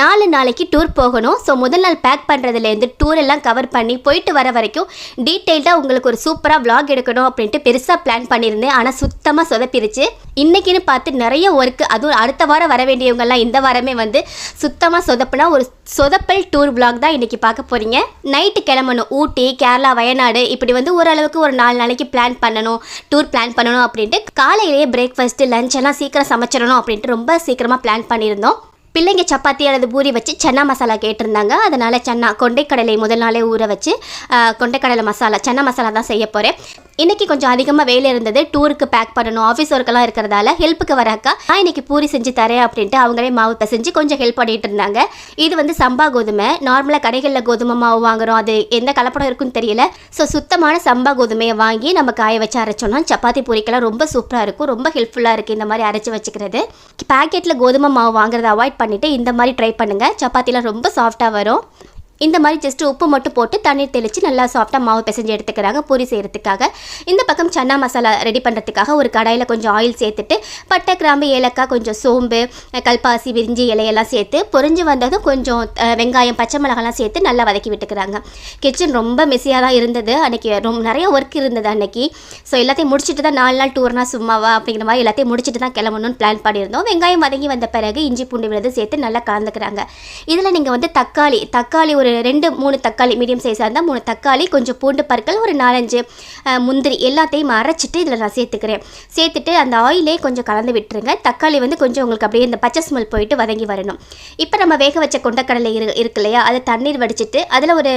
நாலு நாளைக்கு டூர் போகணும். ஸோ முதல் நாள் பேக் பண்ணுறதுலேருந்து டூர் எல்லாம் கவர் பண்ணி போயிட்டு வர வரைக்கும் டீட்டெயில்டாக உங்களுக்கு ஒரு சூப்பராக விளாக் எடுக்கணும் அப்படின்ட்டு பெருசாக பிளான் பண்ணியிருந்தேன். ஆனால் சுத்தமாக சொதப்பிருச்சு. இன்னைக்குன்னு பார்த்து நிறைய ஒர்க்கு அதுவும் அடுத்த வாரம் வர வேண்டியவங்கெல்லாம் இந்த வாரமே வந்து சுத்தமாக சொதப்புனா ஒரு சொதப்பல் டூர் vlog தான் இன்னைக்கு பார்க்க போகிறீங்க நைட்டு கிளம்பணும். ஊட்டி கேரளா வயநாடு இப்படி வந்து ஓரளவுக்கு ஒரு நாலு நாளைக்கு பிளான் பண்ணணும். டூர் பிளான் பண்ணணும் அப்படின்ட்டு காலையிலேயே பிரேக்ஃபாஸ்ட்டு லஞ்ச் எல்லாம் சீக்கிரம் சமைச்சிடணும் அப்படின்ட்டு ரொம்ப சீக்கிரமாக பிளான் பண்ணியிருந்தோம். பிள்ளைங்க சப்பாத்தி அல்லது பூரி வச்சு சன்னா மசாலா கேட்டிருந்தாங்க. அதனால் சன்னா கொண்டைக்கடலை முதல் நாளே ஊற வச்சு கொண்டைக்கடலை மசாலா சன்னா மசாலா தான் செய்ய போகிறேன் இன்றைக்கி கொஞ்சம் அதிகமாக வேலை இருந்தது. டூருக்கு பேக் பண்ணணும். ஆஃபீஸ் ஒர்க்கெல்லாம் இருக்கிறதால ஹெல்ப்புக்கு வர அக்கா நான் இன்னைக்கு பூரி செஞ்சு தரேன் அப்படின்ட்டு அவங்களே மாவு பிசைஞ்சு கொஞ்சம் ஹெல்ப் பண்ணிட்டு இருந்தாங்க. இது வந்து சம்பா கோதுமை. நார்மலாக கடைகளில் கோதுமை மாவு வாங்குறோம். அது எந்த கலப்படம் இருக்குன்னு தெரியல. ஸோ சுத்தமான சம்பா கோதுமையை வாங்கி நம்ம காய வச்சு அரைச்சோம்னா சப்பாத்தி பூரிக்கெல்லாம் ரொம்ப சூப்பராக இருக்கும். ரொம்ப ஹெல்ப்ஃபுல்லாக இருக்குது இந்த மாதிரி அரைச்சி வச்சுக்கிறது. பேக்கெட்டில் கோதுமை மாவு வாங்குறத அவாய்ட் பண்ணிவிட்டு இந்த மாதிரி ட்ரை பண்ணுங்கள் சப்பாத்திலாம் ரொம்ப சாஃப்டாக வரும். இந்த மாதிரி ஜஸ்ட் உப்பு மட்டும் போட்டு தண்ணீர் தெளித்து நல்லா சாஃப்டாக மாவு பிசைஞ்சு எடுத்துக்கிறாங்க. பூரி செய்கிறதுக்காக இந்த பக்கம் சன்னா மசாலா ரெடி பண்ணுறதுக்காக ஒரு கடாயில் கொஞ்சம் ஆயில் சேர்த்துட்டு பட்டை கிராம்பு ஏலக்காய் கொஞ்சம் சோம்பு கல்பாசி விரிஞ்சி இலையெல்லாம் சேர்த்து பொறிஞ்சு வந்ததும் கொஞ்சம் வெங்காயம் பச்சை மிளகாலாம் சேர்த்து நல்லா வதக்கி விட்டுக்கிறாங்க. கிச்சன் ரொம்ப மெஸியாக தான் இருந்தது. அன்றைக்கி ரொம்ப நிறைய ஒர்க் இருந்தது அன்றைக்கி ஸோ எல்லாத்தையும் முடிச்சுட்டு தான் நாலு நாள் டூர்னா சும்மாவா அப்படிங்கிற மாதிரி எல்லாத்தையும் முடிச்சுட்டு தான் கிளம்பணும்னு பிளான் பண்ணியிருந்தோம். வெங்காயம் வதங்கி வந்த பிறகு இஞ்சி பூண்டு விழுது சேர்த்து நல்லா கலந்துக்கிறாங்க. இதில் நீங்கள் வந்து தக்காளி தக்காளி ஒரு ரெண்டு மூணு தக்காளி மீடியம் சைஸாக இருந்தால் மூணு தக்காளி கொஞ்சம் பூண்டு பற்கள் ஒரு நாலஞ்சு முந்திரி எல்லாத்தையும் அரைச்சிட்டு இதில் நான் சேர்த்துக்கிறேன். சேர்த்துட்டு அந்த ஆயிலே கொஞ்சம் கலந்து விட்டுருங்க. தக்காளி வந்து கொஞ்சம் உங்களுக்கு அப்படியே இந்த பச்சை ஸ்மெல் போயிட்டு வதங்கி வரணும். இப்போ நம்ம வேக வச்ச கொண்டக்கடலை இரு இருக்கு இல்லையா? அதை தண்ணீர் வடிச்சிட்டு அதில் ஒரு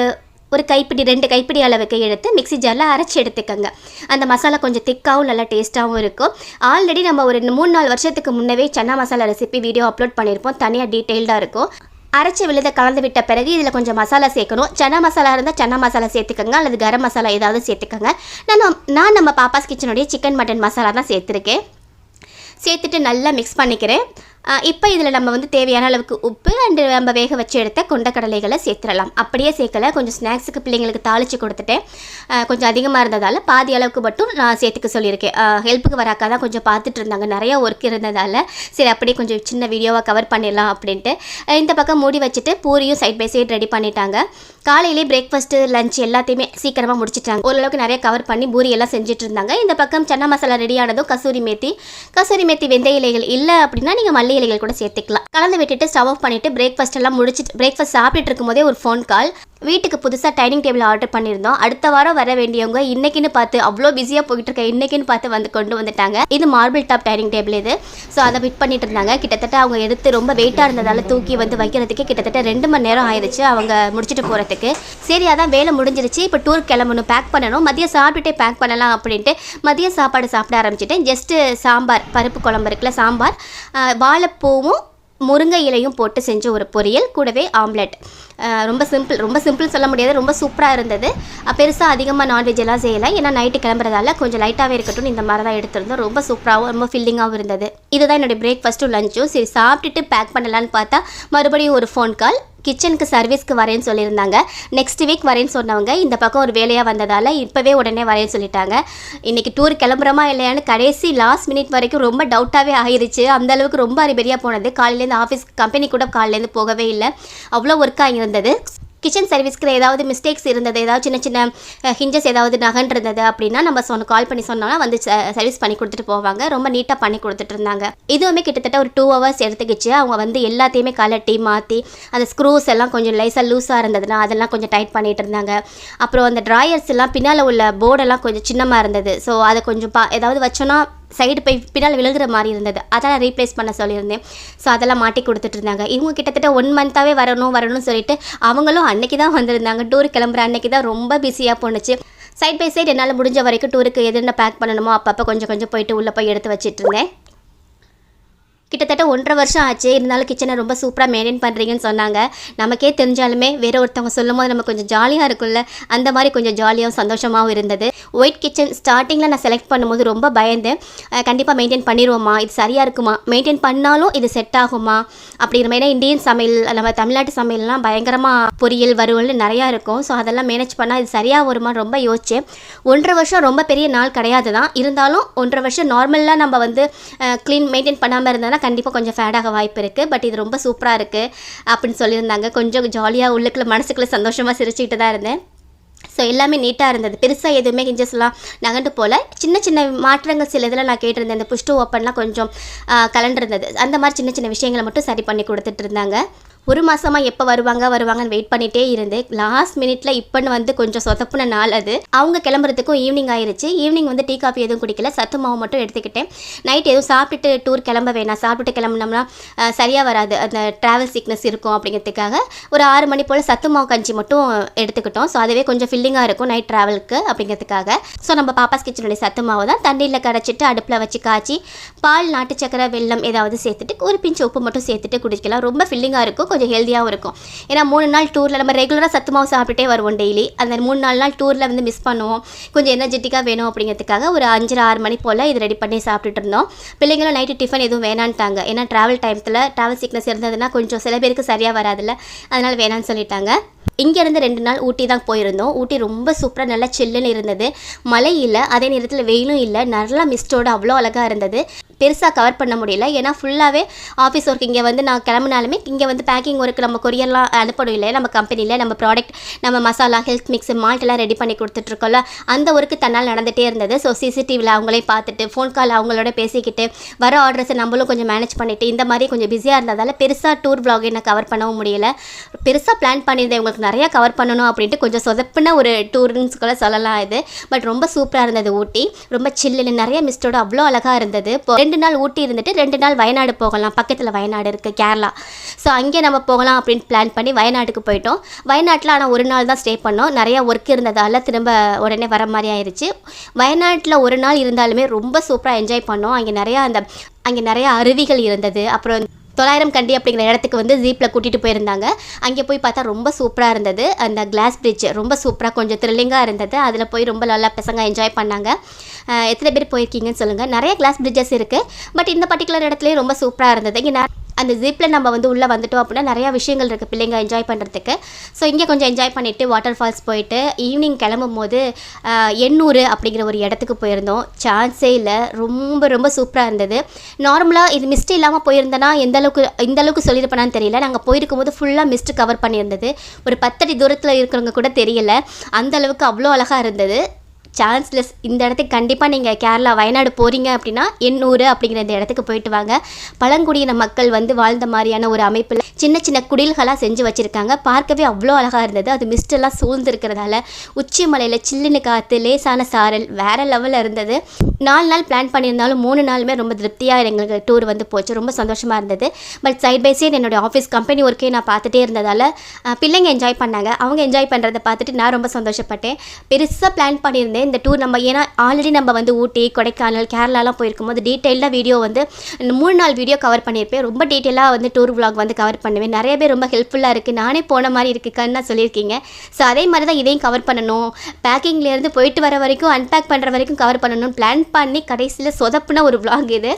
ஒரு கைப்பிடி ரெண்டு கைப்பிடி அளவுக்கு எடுத்து மிக்ஸி ஜாரில் அரைச்சி எடுத்துக்கோங்க. அந்த மசாலா கொஞ்சம் திக்காகவும் நல்லா டேஸ்ட்டாகவும் இருக்கும். ஆல்ரெடி நம்ம ஒரு மூணு நாலு வருஷத்துக்கு முன்னவே chana masala recipe video upload பண்ணியிருப்போம் தனியாக டீட்டெயில்டாக இருக்கும். அரைச்சி விழுத கலந்து விட்ட பிறகு இதில் கொஞ்சம் மசாலா சேர்க்கணும். சன்னா மசாலா இருந்தால் சன்னா மசாலா சேர்த்துக்கோங்க. அல்லது கரம் மசாலா ஏதாவது சேர்த்துக்கோங்க. நான் நான் நம்ம பாப்பாஸ் கிச்சனுடைய சிக்கன் மட்டன் மசாலா தான் சேர்த்துருக்கேன். சேர்த்துட்டு நல்லா மிக்ஸ் பண்ணிக்கிறேன். இப்போ இதில் நம்ம வந்து தேவையான அளவுக்கு உப்பு அண்டு நம்ம வேக வச்சு எடுத்த கொண்டக்கடலைகளை சேர்த்துடலாம். அப்படியே சேர்க்கல. கொஞ்சம் ஸ்நாக்ஸுக்கு பிள்ளைங்களுக்கு தாளித்து கொடுத்துட்டேன். கொஞ்சம் அதிகமாக இருந்ததால் பாதி அளவுக்கு மட்டும் நான் சேர்த்துக்க சொல்லியிருக்கேன். ஹெல்ப்புக்கு வராக்கா தான் கொஞ்சம் பார்த்துட்டு இருந்தாங்க. நிறைய ஒர்க் இருந்ததால் சரி அப்படியே கொஞ்சம் சின்ன வீடியோவாக கவர் பண்ணிடலாம் அப்படின்ட்டு. இந்த பக்கம் மூடி வச்சுட்டு பூரியும் சைட் பை சைடு ரெடி பண்ணிட்டாங்க. காலையிலே பிரேக்ஃபாஸ்ட்டு லஞ்ச் எல்லாத்தையுமே சீக்கிரமாக முடிச்சிட்டாங்க. ஓரளவுக்கு நிறைய கவர் பண்ணி பூரி எல்லாம் செஞ்சுட்டு இருந்தாங்க. இந்த பக்கம் சன்னா மசாலா ரெடியானதும் கசூரி மேத்தி. கசூரி மேத்தி வெந்தய இலைகள் இல்லை அப்படின்னா நீங்கள் மல்லி இலைகள் கூட சேர்த்துக்கலாம். கலந்து விட்டுட்டு ஸ்டவ் ஆஃப் பண்ணிட்டு பிரேக்ஃபாஸ்ட் எல்லாம் முடிச்சுட்டு பிரேக்ஃபாஸ்ட் சாப்பிட்டுட்டு இருக்கும்போதே ஒரு ஃபோன் கால் வீட்டுக்கு புதுசாக டைனிங் டேபிள் ஆர்டர் பண்ணியிருந்தோம். அடுத்த வாரம் வர வேண்டியவங்க இன்னைக்குன்னு பார்த்து அவ்வளோ பிஸியாக போயிட்டு இருக்க இன்னைக்குன்னு பார்த்து வந்து கொண்டு வந்துட்டாங்க. இது மார்பிள் டாப் டைனிங் டேபிள் இது. ஸோ அதை ஃபிட் பண்ணிட்டு இருந்தாங்க. கிட்டத்தட்ட அவங்க எடுத்து ரொம்ப வெயிட்டாக இருந்ததால தூக்கி வந்து வைக்கிறதுக்கே கிட்டத்தட்ட ரெண்டு மணி நேரம் ஆயிடுச்சு அவங்க முடிச்சுட்டு போகிறதுக்கு சரி அதான் வேலை முடிஞ்சிருச்சு. இப்போ டூர் கிளம்பணும் பேக் பண்ணணும். மதியம் சாப்பிட்டுட்டே பேக் பண்ணலாம் அப்படின்ட்டு மதியம் சாப்பாடு சாப்பிட ஆரம்பிச்சிட்டேன். ஜஸ்ட்டு சாம்பார் பருப்பு குழம்பு இருக்குல்ல சாம்பார். ஆஹ் வாழைப்பூவும் முருங்கை இலையும் போட்டு செஞ்ச ஒரு பொரியல் கூடவே ஆம்லெட். ரொம்ப சிம்பிள் ரொம்ப சிம்பிள் சொல்ல முடியாது ரொம்ப சூப்பராக இருந்தது. பெருசாக அதிகமாக நான்வெஜ் எல்லாம் செய்யலை. ஏன்னா நைட்டு கிளம்புறதால கொஞ்சம் லைட்டாகவே இருக்கட்டும் இந்த மாதிரி தான் எடுத்திருந்தோம். ரொம்ப சூப்பராகவும் ரொம்ப ஃபில்லிங்காகவும் இருந்தது. இதுதான் என்னுடைய பிரேக்ஃபாஸ்ட்டும் லஞ்சும் சரி சாப்பிட்டுட்டு பேக் பண்ணலான்னு பார்த்தா மறுபடியும் ஒரு ஃபோன் கால் கிச்சனுக்கு சர்வீஸ்க்கு வரேன்னு சொல்லியிருந்தாங்க. நெக்ஸ்ட் வீக் வரேன்னு சொன்னவங்க இந்த பக்கம் ஒரு வேலையாக வந்ததால் இப்போவே உடனே வரேன்னு சொல்லிட்டாங்க. இன்றைக்கி டூர் கிளம்புறோமா இல்லையான்னு கடைசி லாஸ்ட் மினிட் வரைக்கும் ரொம்ப டவுட்டாகவே ஆயிருச்சு. அந்த அளவுக்கு ரொம்ப அறிபறியாக போனது. காலையிலேருந்து ஆஃபீஸ் கம்பெனி கூட காலையிலேருந்து போகவே இல்லை. அவ்வளோ ஒர்க்காக இருந்தது. இருந்தது. கிச்சன் சர்வீஸ்க்கு ஏதாவது மிஸ்டேக்ஸ் இருந்தது ஏதாவது சின்ன சின்ன ஹிஞ்சஸ் ஏதாவது நகன்றிருந்தது அப்படின்னா நம்ம சொன்ன கால் பண்ணி சொன்னோம்னா வந்து சர்வீஸ் பண்ணி கொடுத்துட்டு போவாங்க. ரொம்ப நீட்டாக பண்ணி கொடுத்துட்டு இருந்தாங்க. இதுவுமே கிட்டத்தட்ட ஒரு டூ ஹவர்ஸ் எடுத்துக்கிச்சு. அவங்க வந்து எல்லாத்தையுமே கலட்டி மாற்றி அந்த ஸ்க்ரூஸ் எல்லாம் கொஞ்சம் லைஸாக லூஸாக இருந்ததுன்னா அதெல்லாம் கொஞ்சம் டைட் பண்ணிட்டு இருந்தாங்க. அப்புறம் அந்த ட்ராயர்ஸ் எல்லாம் பின்னால் உள்ள போர்டெல்லாம் கொஞ்சம் சின்னமாக இருந்தது. ஸோ அதை கொஞ்சம் பா ஏதாவது வச்சோன்னா சைடு போய் பின்னால் விழுகிற மாதிரி இருந்தது. அதெல்லாம் ரீப்ளேஸ் பண்ண சொல்லியிருந்தேன். ஸோ அதெல்லாம் மாட்டி கொடுத்துட்டு இருந்தாங்க இவங்க கிட்டத்தட்ட ஒன் மந்த்தாகவே வரணும் வரணும்னு சொல்லிட்டு அவங்களும் அன்னைக்கு தான் வந்திருந்தாங்க. டூர் கிளம்புற அன்னைக்கு தான் ரொம்ப பிஸியாக போணுச்சு. சைட் பை சைடு என்னால் முடிஞ்ச வரைக்கும் டூருக்கு எது என்ன பேக் பண்ணணுமோ அப்பப்போ கொஞ்சம் கொஞ்சம் போயிட்டு உள்ளே போய் எடுத்து வச்சிட்டு இருந்தேன் கிட்டத்தட்ட ஒன்றரை வருஷம் ஆச்சு. இருந்தாலும் கிச்சனை ரொம்ப சூப்பராக மெயின்டைன் பண்ணுறீங்கன்னு சொன்னாங்க. நமக்கே தெரிஞ்சாலுமே வேற ஒருத்தவங்க சொல்லும் போது நம்ம கொஞ்சம் ஜாலியாக இருக்கும்ல. அந்த மாதிரி கொஞ்சம் ஜாலியாகவும் சந்தோஷமாகவும் இருந்தது. ஒயிட் கிச்சன் ஸ்டார்டிங்கில் நான் செலக்ட் பண்ணும்போது ரொம்ப பயந்தேன் கண்டிப்பாக மெயின்டைன் பண்ணிடுவோமா இது சரியாக இருக்குமா? மெயின்டைன் பண்ணாலும் இது செட் ஆகுமா? அப்படிங்கிற மாதிரி இந்தியன் சமையல் நம்ம தமிழ்நாட்டு சமையல்லாம் பயங்கரமாக பொரியல் வறுவல்னு நிறையா இருக்கும். ஸோ அதெல்லாம் மேனேஜ் பண்ணால் இது சரியாக வருமான்னு ரொம்ப யோசிச்சேன். ஒன்றரை வருஷம் ரொம்ப பெரிய நாள் கிடையாது தான் இருந்தாலும் ஒன்றரை வருஷம் நார்மலாக நம்ம வந்து க்ளீன் மெயின்டைன் பண்ணாமல் இருந்தால் கண்டிப்பாக கொஞ்சம் ஃபேடாக வாய்ப்பு இருக்குது பட் இது ரொம்ப சூப்பராக இருக்குது அப்படின்னு சொல்லியிருந்தாங்க. கொஞ்சம் ஜாலியாக உள்ளுக்குள்ள மனசுக்குள்ளே சந்தோஷமாக சிரிச்சுக்கிட்டு தான் இருந்தேன். ஸோ எல்லாமே நீட்டாக இருந்தது. பெருசாக எதுவுமே கிஞ்சஸ்லாம் நகண்டு போல். சின்ன சின்ன மாற்றங்கள் சில இதில் நான் கேட்டிருந்தேன். இந்த புஷ்டு ஓப்பன்லாம் கொஞ்சம் கலண்டிருந்தது. அந்த மாதிரி சின்ன சின்ன விஷயங்களை மட்டும் சரி பண்ணி கொடுத்துட்டு இருந்தாங்க. ஒரு மாதமாக எப்போ வருவாங்க வருவாங்கன்னு வெயிட் பண்ணிகிட்டே இருந்து லாஸ்ட் மினிட்ல இப்போன்னு வந்து கொஞ்சம் சொதப்புன நாள் அது. அவங்க கிளம்புறதுக்கும் ஈவினிங் ஆயிருச்சு. ஈவினிங் வந்து டீ காஃபி எதுவும் குடிக்கல. சத்து மாவு மட்டும் எடுத்துக்கிட்டேன். நைட் எதுவும் சாப்பிட்டுட்டு டூர் கிளம்ப வேணாம். சாப்பிட்டுட்டு கிளம்புனோம்னா சரியாக சரியா வராது. அந்த ட்ராவல் சிக்னஸ் இருக்கும் அப்படிங்கிறதுக்காக ஒரு ஆறு மணி போல் சத்து மாவு கஞ்சி மட்டும் எடுத்துக்கிட்டோம். ஸோ அதுவே கொஞ்சம் ஃபில்லிங்காக இருக்கும் நைட் ட்ராவலுக்கு அப்படிங்கிறதுக்காக. ஸோ நம்ம பாப்பாஸ் கிச்சனுடைய சத்து மாவு தான். தண்ணியில் கரைச்சிட்டு அடுப்பில் வச்சு காய்ச்சி பால் நாட்டு சக்கரை வெல்லம் ஏதாவது சேர்த்துட்டு ஒரு பிஞ்சு உப்பு மட்டும் சேர்த்துட்டு குடிக்கலாம். ரொம்ப ஃபில்லிங்காக இருக்கும். கொஞ்சம் ஹெல்த்தியாகவும் இருக்கும். ஏன்னா மூணு நாள் டூரில் நம்ம ரெகுலராக சத்து மாவு சாப்பிட்டுட்டே வருவோம் டெய்லி அந்த மூணு நாலு நாள் டூரில் வந்து மிஸ் பண்ணுவோம். கொஞ்சம் எனர்ஜெட்டிக்காக வேணும் அப்படிங்கிறதுக்காக ஒரு அஞ்சரை ஆறு மணி போல் இது ரெடி பண்ணி சாப்பிட்டுட்டு இருந்தோம். பிள்ளைங்களும் நைட்டு டிஃபன் எதுவும் வேணான்ட்டாங்க. ஏன்னா ட்ராவல் டைமத்தில் ட்ராவல் சிக்னஸ் இருந்ததுன்னா கொஞ்சம் சில பேருக்கு சரியாக வராதுல்ல. அதனால் வேணான்னு சொல்லிட்டாங்க. இங்கேருந்து ரெண்டு நாள் ஊட்டி தான் போயிருந்தோம். ஊட்டி ரொம்ப சூப்பராக நல்லா சில்லுன்னு இருந்தது. மழை இல்லை அதே நேரத்தில் வெயிலும் இல்லை. நல்லா மிஸ்டோட அவ்வளோ அழகாக இருந்தது. பெருசாக கவர் பண்ண முடியல. ஏன்னா ஃபுல்லாகவே ஆஃபீஸ் ஒர்க் இங்கே வந்து நான் கிளம்புனாலுமே இங்கே வந்து பேக்கிங் ஒர்க் நம்ம கொரியர்லாம் அனுப்பணும் இல்லை நம்ம கம்பெனியில் நம்ம ப்ராடக்ட் நம்ம மசாலா ஹெல்த் மிக்ஸ் மால்ட் எல்லாம் ரெடி பண்ணி கொடுத்துட்ருக்கோம்ல அந்த ஒர்க்கு தன்னால் நடந்துகிட்டே இருந்தது. ஸோ சிசிடிவியில் அவங்களே பார்த்துட்டு ஃபோன் கால் அவங்களோட பேசிக்கிட்டு வர ஆர்டர்ஸை நம்மளும் கொஞ்சம் மேனேஜ் பண்ணிட்டு இந்த மாதிரி கொஞ்சம் பிஸியாக இருந்ததால் பெருசாக டூர் vlog என்ன கவர் பண்ணவும் முடியல. பெருசாக பிளான் பண்ணியிருந்தேன் உங்களுக்கு நிறையா கவர் பண்ணணும் அப்படின்ட்டு கொஞ்சம் சொதப்புன ஒரு டூர்னு கூட சொல்லலாம் இது. பட் ரொம்ப சூப்பராக இருந்தது ஊட்டி. ரொம்ப சில்லுன்னு நிறைய மிஸ்டோட அவ்வளோ அழகாக இருந்தது. இப்போ ரெண்டு நாள் ஊட்டி இருந்துட்டு ரெண்டு நாள் வயநாடு போகலாம். பக்கத்தில் வயநாடு இருக்குது கேரளா. ஸோ அங்கே நம்ம போகலாம் அப்படின்னு பிளான் பண்ணி வயநாட்டுக்கு போயிட்டோம். வயநாட்டில் ஆனால் ஒரு நாள் தான் ஸ்டே பண்ணோம். நிறையா ஒர்க் இருந்ததால் திரும்ப உடனே வர மாதிரி ஆயிடுச்சு வயநாட்டில் ஒரு நாள் இருந்தாலுமே ரொம்ப சூப்பராக என்ஜாய் பண்ணோம். அங்கே நிறையா அந்த அங்கே நிறையா அருவிகள் இருந்தது. அப்புறம் தொள்ளாயிரம் கண்டி அப்படிங்கிற இடத்துக்கு வந்து ஜீப்பில் கூட்டிகிட்டு போயிருந்தாங்க. அங்கே போய் பார்த்தா ரொம்ப சூப்பராக இருந்தது. அந்த கிளாஸ் பிரிட்ஜ் ரொம்ப சூப்பராக கொஞ்சம் த்ரில்லிங்காக இருந்தது. அதில் போய் ரொம்ப நல்லா பசங்க என்ஜாய் பண்ணாங்க. எத்தனை பேர் போயிருக்கீங்கன்னு சொல்லுங்கள் நிறைய கிளாஸ் பிரிட்ஜஸ் இருக்குது பட் இந்த பர்டிகுலர் இடத்துலேயே ரொம்ப சூப்பராக இருந்தது. இங்கே அந்த ஜிப்பில் நம்ம வந்து உள்ளே வந்துட்டோம் அப்படின்னா நிறையா விஷயங்கள் இருக்குது பிள்ளைங்க என்ஜாய் பண்ணுறதுக்கு ஸோ இங்கே கொஞ்சம் என்ஜாய் பண்ணிவிட்டு வாட்டர் ஃபால்ஸ் போயிட்டு ஈவினிங் கிளம்பும் போது எண்ணூர் அப்படிங்கிற ஒரு இடத்துக்கு போயிருந்தோம். சான்ஸே இல்லை. ரொம்ப ரொம்ப சூப்பராக இருந்தது. நார்மலாக இது மிஸ்ட் இல்லாமல் போயிருந்தேன்னா எந்த அளவுக்கு இந்த அளவுக்கு சொல்லியிருப்பேனான்னு தெரியல. நாங்கள் போயிருக்கும் போது ஃபுல்லாக மிஸ்ட் கவர் பண்ணியிருந்தது. ஒரு பத்தடி தூரத்தில் இருக்கிறவங்க கூட தெரியல. அந்த அளவுக்கு அவ்வளோ அழகாக இருந்தது. சான்ஸ்லெஸ் இந்த இடத்துக்கு கண்டிப்பாக நீங்கள் கேரளா வயநாடு போகிறீங்க அப்படின்னா எண்ணூர் அப்படிங்கிற இந்த இடத்துக்கு போயிட்டு வாங்க. பழங்குடியின மக்கள் வந்து வாழ்ந்த மாதிரியான ஒரு அமைப்பில் சின்ன சின்ன குடில்களாக செஞ்சு வச்சுருக்காங்க. பார்க்கவே அவ்வளோ அழகாக இருந்தது. அது மிஸ்டெல்லாம் சூழ்ந்துருக்கிறதால உச்சி மலையில் சில்லுன்னு காற்று லேசான சாரல் வேறு லெவலில் இருந்தது. நாலு நாள் பிளான் பண்ணியிருந்தாலும் மூணு நாளுமே ரொம்ப திருப்தியாக எங்களுக்கு டூர் வந்து போச்சு. ரொம்ப சந்தோஷமாக இருந்தது. பட் சைட் பை சைடு என்னோட ஆஃபீஸ் கம்பெனி ஒர்க்கே நான் பார்த்துட்டே இருந்ததால் பிள்ளைங்க என்ஜாய் பண்ணாங்க. அவங்க என்ஜாய் பண்ணுறதை பார்த்துட்டு நான் ரொம்ப சந்தோஷப்பட்டேன். பெருசாக பிளான் பண்ணியிருந்தேன். இந்த டூர் நம்ம ஏன்னா ஆல்ரெடி நம்ம வந்து ஊட்டி கொடைக்கானல் கேரளாலாம் போயிருக்கும் போது டீட்டெயிலாக வீடியோ வந்து மூணு நாள் வீடியோ கவர் பண்ணியிருப்பேன். ரொம்ப டீட்டெயிலாக வந்து டூர் விளாக் வந்து கவர் பண்ணுவேன். நிறைய பேர் ரொம்ப ஹெல்ப்ஃபுல்லாக இருக்குது நானே போன மாதிரி இருக்குக்கான்னு சொல்லியிருக்கீங்க. ஸோ அதே மாதிரி தான் இதையும் கவர் பண்ணணும். பேக்கிங்லேருந்து போயிட்டு வர வரைக்கும் அன்பேக் பண்ணுற வரைக்கும் கவர் பண்ணணும்னு பிளான் பண்ணி கடைசியில் சொதப்புன ஒரு vlog இது.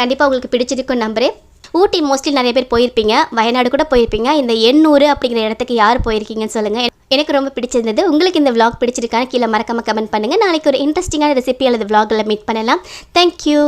கண்டிப்பாக உங்களுக்கு பிடிச்சிருக்கும் நம்புறேன். ஊட்டி மோஸ்ட்லி நிறைய பேர் போயிருப்பீங்க. வயநாடு கூட போயிருப்பீங்க. இந்த எண்ணூர் அப்படிங்கிற இடத்துக்கு யார் போயிருக்கீங்கன்னு சொல்லுங்கள் எனக்கு ரொம்ப பிடிச்சிருந்தது. உங்களுக்கு இந்த விளாக் பிடிச்சிருக்கான்னு கீழே மறக்காம கமெண்ட் பண்ணுங்கள் நாளைக்கு ஒரு இன்ட்ரெஸ்டிங்கான ரெசிபி அல்லது விளாகில் மீட் பண்ணலாம். தேங்க்யூ